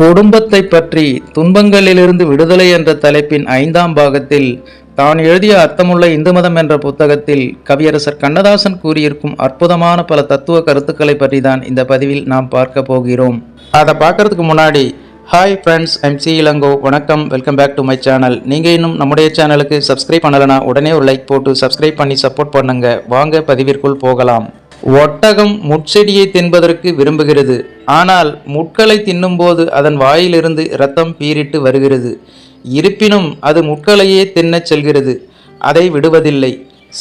குடும்பத்தை பற்றி துன்பங்களிலிருந்து விடுதலை என்ற தலைப்பின் ஐந்தாம் பாகத்தில் தான் எழுதிய அர்த்தமுள்ள இந்து மதம் என்ற புத்தகத்தில் கவியரசர் கண்ணதாசன் கூறியிருக்கும் அற்புதமான பல தத்துவ கருத்துக்களை பற்றி தான் இந்த பதிவில் நாம் பார்க்க போகிறோம். அதை பார்க்கறதுக்கு முன்னாடி hi friends I'm C Elango. வணக்கம். Welcome back to my channel நீங்கள் இன்னும் நம்முடைய சேனலுக்கு சப்ஸ்கிரைப் பண்ணலைன்னா உடனே ஒரு லைக் போட்டு சப்ஸ்கிரைப் பண்ணி சப்போர்ட் பண்ணுங்க. வாங்க பதிவிற்குள் போகலாம். ஒட்டகம் முட்செடியை தின்பதற்கு விரும்புகிறது. ஆனால் முட்களை தின்னும்போது அதன் வாயிலிருந்து இரத்தம் பீரிட்டு வருகிறது. இருப்பினும் அது முட்களையே தின்னச் செல்கிறது. அதை விடுவதில்லை.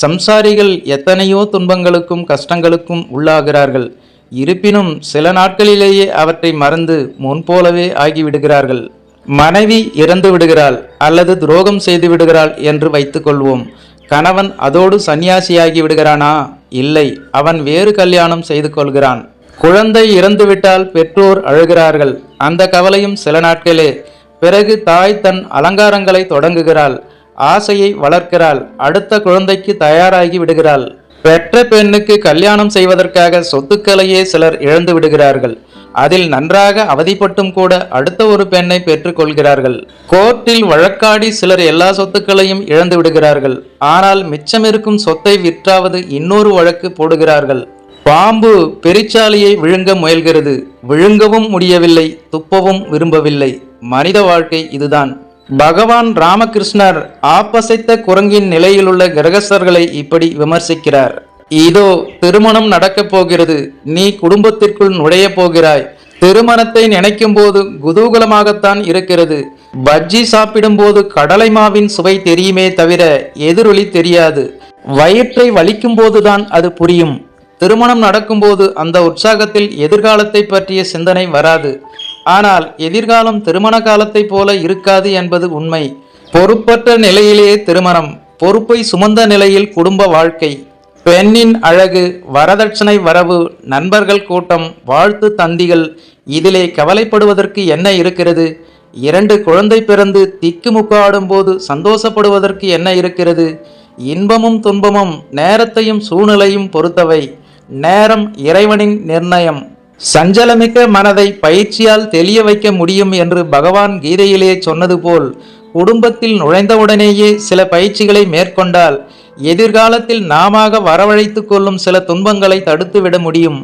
சம்சாரிகள் எத்தனையோ துன்பங்களுக்கும் கஷ்டங்களுக்கும் உள்ளாகிறார்கள். இருப்பினும் சில நாட்களிலேயே அவற்றை மறந்து முன்போலவே ஆகிவிடுகிறார்கள். மனைவி இறந்து விடுகிறாள் அல்லது துரோகம் செய்து விடுகிறாள் என்று வைத்துக்கொள்வோம். கணவன் அதோடு சன்னியாசியாகி விடுகிறானா? இல்லை. அவன் வேறு கல்யாணம் செய்து கொள்கிறான். குழந்தை இறந்துவிட்டால் பெற்றோர் அழுகிறார்கள். அந்த கவலையும் சில நாட்களே. பிறகு தாய் தன் அலங்காரங்களை தொடங்குகிறாள். ஆசையை வளர்க்கிறாள். அடுத்த குழந்தைக்கு தயாராகி விடுகிறாள். பெற்ற பெண்ணுக்கு கல்யாணம் செய்வதற்காக சொத்துக்களையே சிலர் இழந்து விடுகிறார்கள். அதில் நன்றாக அவதிப்பட்டும் கூட அடுத்த ஒரு பெண்ணை பெற்றுக்கொள்கிறார்கள் கோர்ட்டில் வழக்காடி சிலர் எல்லா சொத்துக்களையும் இழந்து விடுகிறார்கள். ஆனால் மிச்சமிருக்கும் சொத்தை விற்றாவது இன்னொரு வழக்கு போடுகிறார்கள். பாம்பு பெரிச்சாலியை விழுங்க முயல்கிறது. விழுங்கவும் முடியவில்லை துப்பவும் விரும்பவில்லை. மனித வாழ்க்கை இதுதான். பகவான் ராமகிருஷ்ணர் ஆப்பசைத்த குரங்கின் நிலையிலுள்ள கிரகஸ்தர்களை இப்படி விமர்சிக்கிறார். இதோ திருமணம் நடக்கப் போகிறது. நீ குடும்பத்திற்குள் நுழைய போகிறாய். திருமணத்தை நினைக்கும் போது குதூகலமாகத்தான் இருக்கிறது. பஜ்ஜி சாப்பிடும் போது கடலை மாவின் சுவை தெரியுமே தவிர எதிரொலி தெரியாது. வயிற்றை வலிக்கும் போதுதான் அது புரியும். திருமணம் நடக்கும்போது அந்த உற்சாகத்தில் எதிர்காலத்தை பற்றிய சிந்தனை வராது. ஆனால் எதிர்காலம் திருமண காலத்தைப் போல இருக்காது என்பது உண்மை. பொறுப்பற்ற நிலையிலேயே திருமணம் பொறுப்பை சுமந்த நிலையில் குடும்ப வாழ்க்கை. பெண்ணின் அழகு வரதட்சணை வரவு நண்பர்கள் கூட்டம் வாழ்த்து தந்திகள் இதிலே கவலைப்படுவதற்கு என்ன இருக்கிறது? இரண்டு குழந்தை பிறந்து திக்குமுக்காடும் போது சந்தோஷப்படுவதற்கு என்ன இருக்கிறது? இன்பமும் துன்பமும் நேரத்தையும் சூழ்நிலையும் பொறுத்தவை. நேரம் இறைவனின் நிர்ணயம். சஞ்சலமிக்க மனதை பயிற்சியால் தெளிய வைக்க முடியும் என்று பகவான் கீதையிலே சொன்னது போல் குடும்பத்தில் நுழைந்தவுடனேயே சில பயிற்சிகளை மேற்கொண்டால் எதிர்காலத்தில் நாமாக வரவழைத்து கொள்ளும் சில துன்பங்களை தடுத்துவிட முடியும்.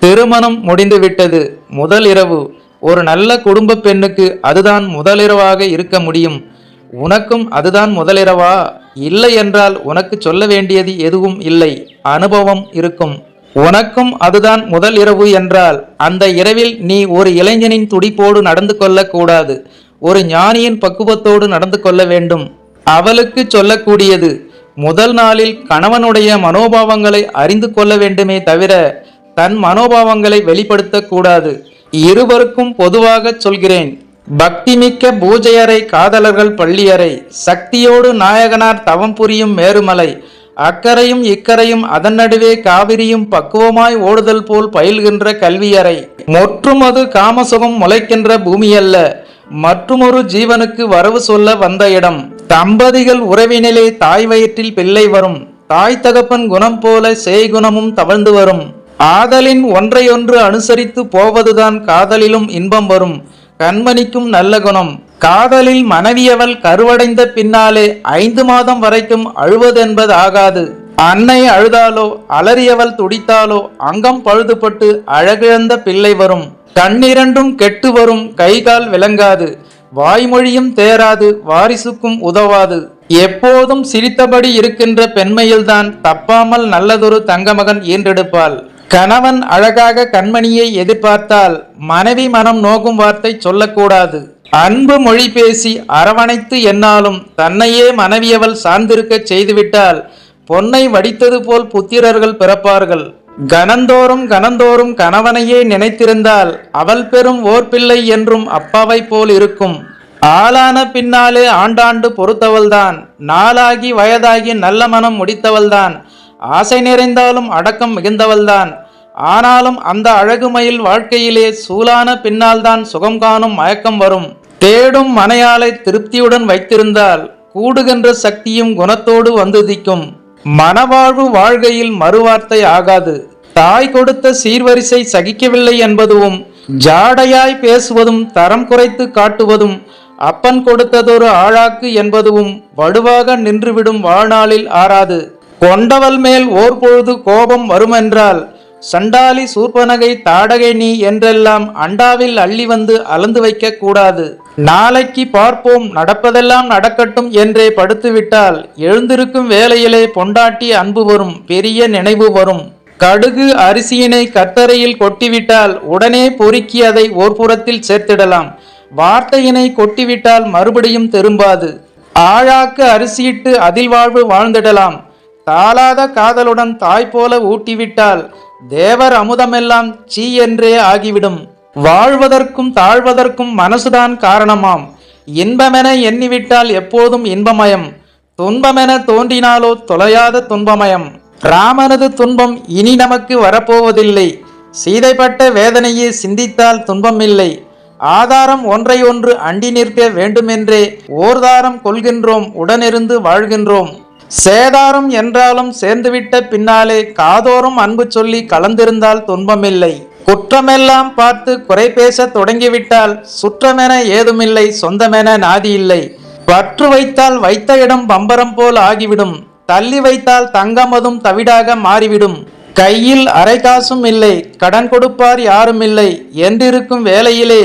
திருமணம் முடிந்துவிட்டது. முதல் இரவு. ஒரு நல்ல குடும்ப பெண்ணுக்கு அதுதான் முதலிரவாக இருக்க முடியும். உனக்கும் அதுதான் முதலிரவா இல்லை என்றால் உனக்கு சொல்ல வேண்டியது எதுவும் இல்லை. அனுபவம் இருக்கும். உனக்கும் அதுதான் முதல் இரவு என்றால் அந்த இரவில் நீ ஒரு இளைஞனின் துடிப்போடு நடந்து கொள்ளக்கூடாது. ஒரு ஞானியின் பக்குவத்தோடு நடந்து கொள்ள வேண்டும். அவளுக்கு சொல்லக்கூடியது முதல் நாளில் கணவனுடைய மனோபாவங்களை அறிந்து கொள்ள வேண்டுமே தவிர தன் மனோபாவங்களை வெளிப்படுத்தக்கூடாது இருவருக்கும் பொதுவாக சொல்கிறேன் பக்திமிக்க பூஜையறை காதலர்கள் பள்ளியறை சக்தியோடு நாயகனார் தவம் புரியும் மேருமலை அக்கரையும் இக்கரையும் அதன் நடுவே காவிரியும் பக்குவமாய் ஓடுதல் போல் பயில்கின்ற கல்வியறை. மொற்றுமது காமசுகம் முளைக்கின்ற பூமியல்ல மற்றுமொரு ஜீவனுக்கு வரவு சொல்ல வந்த இடம். தம்பதிகள் உறவினிலே தாய் வயிற்றில் பிள்ளை வரும். தாய் தகப்பன் குணம் போல செய்குணமும் தவழ்ந்து வரும். ஆதலின் ஒன்றையொன்று அனுசரித்து போவதுதான் காதலிலும் இன்பம் வரும். கண்மணிக்கும் நல்ல குணம். காதலில் மனைவியவள் கருவடைந்த பின்னாலே ஐந்து மாதம் வரைக்கும் அழுவதென்பது ஆகாது அன்னை அழுதாலோ அலறியவள் துடித்தாலோ அங்கம் பழுதுபட்டு அழகிழந்த பிள்ளை வரும். கண்ணிரண்டும் கெட்டு வரும் கைகால் விளங்காது. வாய்மொழியும் தேராது வாரிசுக்கும் உதவாது. எப்போதும் சிரித்தபடி இருக்கின்ற பெண்மையில்தான் தப்பாமல் நல்லதொரு தங்கமகன் ஈன்றெடுப்பாள். கணவன் அழகாக கண்மணியை எதிர்பார்த்தால் மனைவி மனம் நோகும் வார்த்தை சொல்லக்கூடாது. அன்பு மொழி பேசி அரவணைத்து என்னாலும் தன்னையே மனைவியவள் சார்ந்திருக்கச் செய்துவிட்டால் பொன்னை வடித்தது போல் புத்திரர்கள் பிறப்பார்கள். கனந்தோறும் கனந்தோறும் கணவனையே நினைத்திருந்தால் அவள் பெறும் ஓர் பிள்ளை என்றும் அப்பாவை போல் இருக்கும். ஆளான பின்னாலே ஆண்டாண்டு பொறுத்தவள்தான். நாளாகி வயதாகி நல்ல மனம் முடித்தவள்தான். ஆசை நிறைந்தாலும் அடக்கம் மிகுந்தவள்தான். ஆனாலும் அந்த அழகுமயில் வாழ்க்கையிலே சூலான பின்னால்தான் சுகம் காணும் மயக்கம் வரும். தேடும் மனையாளை திருப்தியுடன் வைத்திருந்தால் கூடுகின்ற சக்தியும் குணத்தோடு வந்து திக்கும் மனவாழ்வு வாழ்கையில் மறுவார்த்தை ஆகாது. தாய் கொடுத்த சீர்வரிசை சகிக்கவில்லை என்பதுவும் ஜாடையாய் பேசுவதும் தரம் குறைத்து காட்டுவதும் அப்பன் கொடுத்ததொரு ஆழாக்கு என்பதுவும் வடுவாக நின்றுவிடும் வாழ்நாளில் ஆறாது. கொண்டவள் மேல் ஓர் பொழுது கோபம் வருமென்றால் சண்டாலி சூர்பனகை தாடகை நீ என்றெல்லாம் அண்டாவில் அள்ளி வந்து அளந்து வைக்க கூடாது. நாளைக்கு பார்ப்போம் நடப்பதெல்லாம் நடக்கட்டும் என்றே படுத்துவிட்டால் எழுந்திருக்கும் வேளையிலே பொண்டாட்டி அன்பு வரும் பெரிய நினைவு வரும். கடுகு அரிசியினை கத்தரையில் கொட்டிவிட்டால் உடனே பொறுக்கி அதை ஓர்புறத்தில் சேர்த்திடலாம். வார்த்தையினை கொட்டிவிட்டால் மறுபடியும் திரும்பாது. ஆழாக்கு அரிசியிட்டு அதில் வாழ்வு வாழ்ந்திடலாம். தாளாத காதலுடன் தாய் போல ஊட்டிவிட்டால் தேவர் அமுதமெல்லாம் சீ என்றே ஆகிவிடும். வாழ்வதற்கும் தாழ்வதற்கும் மனசுதான் காரணமாம். இன்பமென எண்ணிவிட்டால் எப்போதும் இன்பமயம். துன்பமென தோன்றினாலோ தொலையாத துன்பமயம். ராமனது துன்பம் இனி நமக்கு வரப்போவதில்லை. சீதைப்பட்ட வேதனையை சிந்தித்தால் துன்பமில்லை. ஆதாரம் ஒன்றை ஒன்று அண்டி நிற்க வேண்டுமென்றே ஓர்தாரம் கொள்கின்றோம் உடனிருந்து வாழ்கின்றோம். சேதாரம் என்றாலும் சேர்ந்துவிட்ட பின்னாலே காதோறும் அன்பு சொல்லி கலந்திருந்தால் துன்பமில்லை. குற்றமெல்லாம் பார்த்து குறை பேசத் தொடங்கிவிட்டால் சுற்றமென ஏதுமில்லை சொந்தமென நாதி இல்லை பற்று வைத்தால் வைத்த இடம் பம்பரம் போல் ஆகிவிடும். தள்ளி வைத்தால் தங்கமதும் தவிடாக மாறிவிடும். கையில் அரை காசும் இல்லை கடன் கொடுப்பார் யாரும் இல்லை என்றிருக்கும் வேலையிலே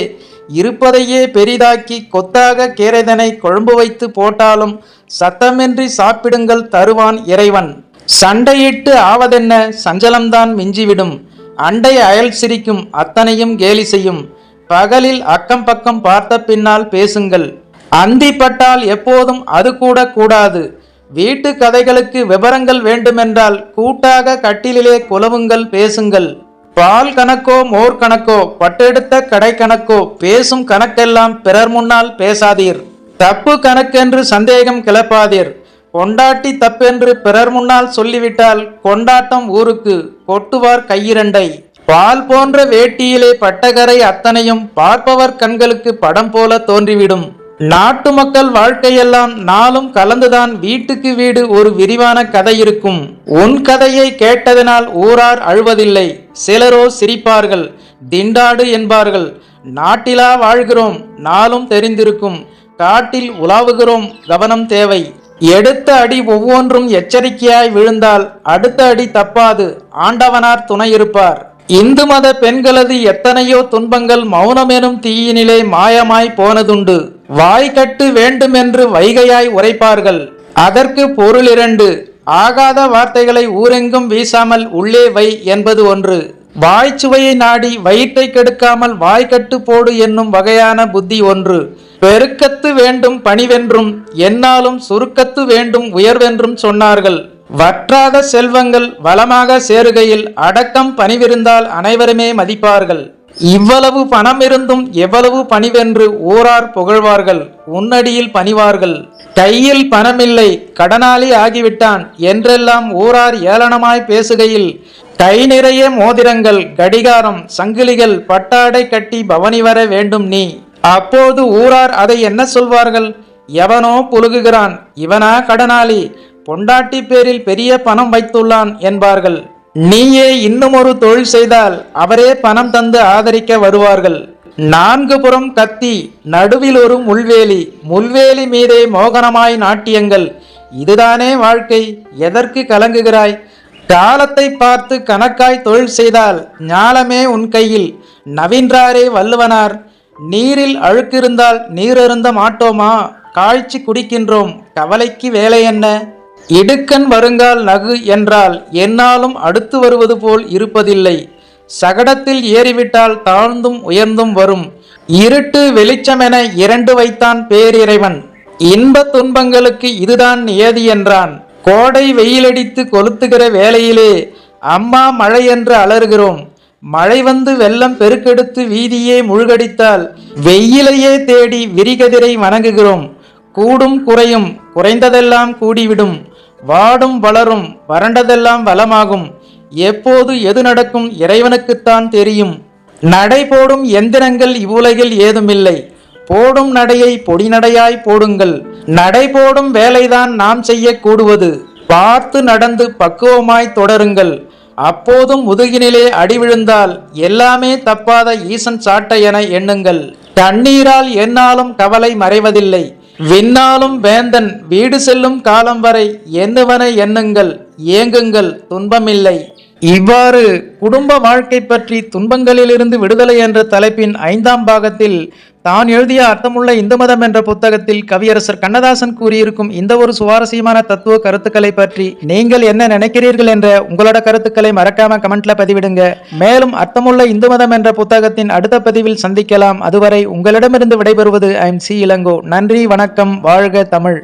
இருப்பதையே பெரிதாக்கி கொத்தாக கீரைதனை கொழும்பு வைத்து போட்டாலும் சத்தமின்றி சாப்பிடுங்கள் தருவான் இறைவன். சண்டையிட்டு ஆவதென்ன? சஞ்சலம்தான் மிஞ்சிவிடும். அண்டை அயல் சிரிக்கும் அத்தனையும் கேலி செய்யும். பகலில் அக்கம் பக்கம் பார்த்த பின்னால் பேசுங்கள். அந்திப்பட்டால் எப்போதும் அது கூட கூடாது. வீட்டு கதைகளுக்கு விவரங்கள் வேண்டுமென்றால் கூட்டாக கட்டிலிலே குலவுங்கள் பேசுங்கள். பால் கணக்கோ மோர் கணக்கோ பட்டெடுத்த கடை கணக்கோ பேசும் கணக்கெல்லாம் பிறர் முன்னால் பேசாதீர். தப்பு கணக்கென்று சந்தேகம் கிளப்பாதீர். கொண்டாட்டி தப்பென்று பிறர் முன்னால் சொல்லிவிட்டால் கொண்டாட்டம் ஊருக்கு. கொட்டுவார் கையிரண்டை. பால் போன்ற வேட்டியிலே பட்டகரை அத்தனையும் பார்ப்பவர் கண்களுக்கு படம் போல தோன்றிவிடும். நாட்டு மக்கள் வாழ்க்கையெல்லாம் நாளும் கலந்துதான் வீட்டுக்கு வீடு ஒரு விரிவான கதை இருக்கும். உன் கதையை கேட்டதனால் ஊரார் அழுவதில்லை. சிலரோ சிரிப்பார்கள். திண்டாடு என்பார்கள். நாட்டிலா வாழ்கிறோம். நாளும் தெரிந்திருக்கும். காட்டில் உலாவுகிறோம். கவனம் தேவை. எடுத்த அடி ஒவ்வொன்றும் எச்சரிக்கையாய் விழுந்தால் அடுத்த அடி தப்பாது. ஆண்டவனார் துணை இருப்பார். இந்து மத பெண்களது எத்தனையோ துன்பங்கள் மௌனமெனும் தீயினிலே மாயமாய் போனதுண்டு. வாய்க்கட்டு வேண்டுமென்று வைகையாய் உரைப்பார்கள். அதற்கு பொருள் இரண்டு. ஆகாத வார்த்தைகளை ஊரெங்கும் வீசாமல் உள்ளே வை என்பது ஒன்று. வாய்ச்சுவையை நாடி வயிற்றை கெடுக்காமல் வாய்க்கட்டு போடு என்னும் வகையான புத்தி ஒன்று. பெருக்கத்து வேண்டும் பணிவென்றும் என்னாலும் சுருக்கத்து வேண்டும் உயர்வென்றும் சொன்னார்கள். வற்றாத செல்வங்கள் வளமாக சேருகையில் அடக்கம் பணிவிருந்தால் அனைவருமே மதிப்பார்கள். இவ்வளவு பணம் இருந்தும் எவ்வளவு பணிவென்று ஊரார் புகழ்வார்கள் உன்னடியில் பணிவார்கள். கையில் பணமில்லை கடனாளி ஆகிவிட்டான் என்றெல்லாம் ஊரார் ஏளனமாய் பேசுகையில் கை நிறைய மோதிரங்கள் கடிகாரம் சங்கிலிகள் பட்டாடை கட்டி பவனி வர வேண்டும் நீ. அப்போது ஊரார் அதை என்ன சொல்வார்கள்? எவனோ புழுகுகிறான் இவனா கடனாளி. பொண்டாட்டி பேரில் பெரிய பணம் வைத்துள்ளான் என்பார்கள். நீயே இன்னும் ஒரு தொழில் செய்தால் அவரே பணம் தந்து ஆதரிக்க வருவார்கள். நான்கு புறம் கத்தி நடுவில் ஒரு முள்வேலி. முள்வேலி மீதே மோகனமாய் நாட்டியங்கள். இதுதானே வாழ்க்கை எதற்கு கலங்குகிறாய்? காலத்தை பார்த்து கணக்காய் தொழில் செய்தால் ஞாலமே உன் கையில். நவீன்றாரே வள்ளுவனார் நீரில் அழுக்கிருந்தால் நீரருந்த மாட்டோமா? காய்ச்சி குடிக்கின்றோம் கவலைக்கு வேலை என்ன? இடுக்கண் வருங்கால் நகு என்றால் என்னாலும் அடுத்து வருவது போல் இருப்பதில்லை. சகடத்தில் ஏறிவிட்டால் தாழ்ந்தும் உயர்ந்தும் வரும். இருட்டு வெளிச்சமென இரண்டு வைத்தான் பேரிறைவன். இன்ப துன்பங்களுக்கு இதுதான் நியதி என்றான். கோடை வெயிலடித்து கொளுத்துகிற வேளையிலே அம்மா மழை என்று அலறுகிறோம். மழை வந்து வெள்ளம் பெருக்கெடுத்து வீதியே முழுகடித்தால் வெயிலையே தேடி விரிகதிரை வணங்குகிறோம். கூடும் குறையும் குறைந்ததெல்லாம் கூடிவிடும். வாடும் வளரும் வறண்டதெல்லாம் வளமாகும். எப்போது எது நடக்கும் இறைவனுக்குத்தான் தெரியும். நடை போடும் எந்திரங்கள் இவ்வுலகில் ஏதுமில்லை. போடும் நடையை பொடிநடையாய் போடுங்கள். நடை போடும் வேலைதான் நாம் செய்ய கூடுவது. பார்த்து நடந்து பக்குவமாய் தொடருங்கள். அப்போதும் முதுகினிலே அடி விழுந்தால் எல்லாமே தப்பாத ஈசன் சாட்டை என எண்ணுங்கள். தண்ணீரால் என்னாலும் கவலை மறைவதில்லை. விண்ணாலும் வேந்தன் வீடு செல்லும் காலம் வரை எண்ணுவனை எண்ணுங்கள். ஏங்குங்கள். துன்பமில்லை. இவ்வாறு குடும்ப வாழ்க்கை பற்றி துன்பங்களிலிருந்து விடுதலை என்ற தலைப்பின் ஐந்தாம் பாகத்தில் தான் எழுதிய அர்த்தமுள்ள இந்து மதம் என்ற புத்தகத்தில் கவியரசர் கண்ணதாசன் கூறியிருக்கும் இந்த ஒரு சுவாரஸ்யமான தத்துவ கருத்துக்களை பற்றி நீங்கள் என்ன நினைக்கிறீர்கள் என்ற உங்களோட கருத்துக்களை மறக்காம கமெண்ட்ல பதிவிடுங்க. மேலும் அர்த்தமுள்ள இந்து மதம் என்ற புத்தகத்தின் அடுத்த பதிவில் சந்திக்கலாம். அதுவரை உங்களிடமிருந்து விடைபெறுவது ஐம் சி இளங்கோ. நன்றி வணக்கம் வாழ்க தமிழ்.